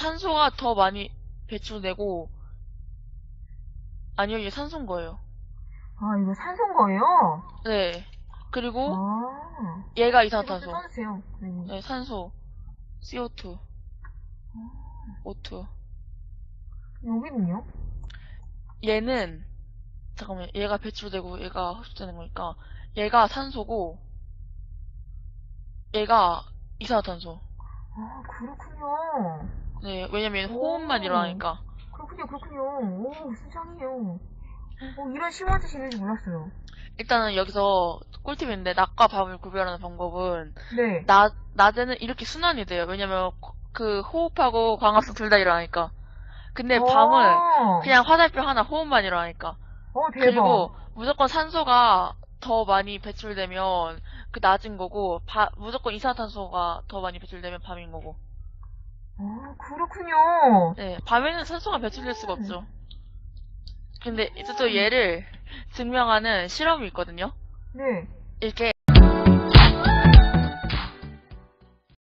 산소가 더 많이 배출되고, 아니요, 이게 산소인 거예요. 아, 이거 산소인 거예요? 네. 그리고 아. 얘가 이산화탄소. 써주세요. 네. 네, 산소. CO2. O2. 여기는요? 얘는, 잠깐만, 얘가 배출되고 얘가 흡수되는 거니까, 얘가 산소고, 얘가 이산화탄소. 아, 그렇군요. 네, 왜냐면 오. 호흡만 일어나니까. 그렇군요, 그렇군요. 오, 수상해요. 어, 이런 심오한 뜻이 있는지 몰랐어요. 일단은 여기서 꿀팁인데, 낮과 밤을 구별하는 방법은, 네. 낮, 낮에는 이렇게 순환이 돼요. 왜냐면, 그, 호흡하고 광합성 둘 다 일어나니까. 근데 밤은 어, 그냥 화살표 하나 호흡만 일어나니까. 어, 대박. 그리고 무조건 산소가 더 많이 배출되면 그 낮은 거고, 바- 무조건 이산화탄소가 더 많이 배출되면 밤인 거고. 아, 그렇군요. 네, 밤에는 산소가 배출될 수가 없죠. 근데 이제 또 얘를 증명하는 실험이 있거든요. 네. 이렇게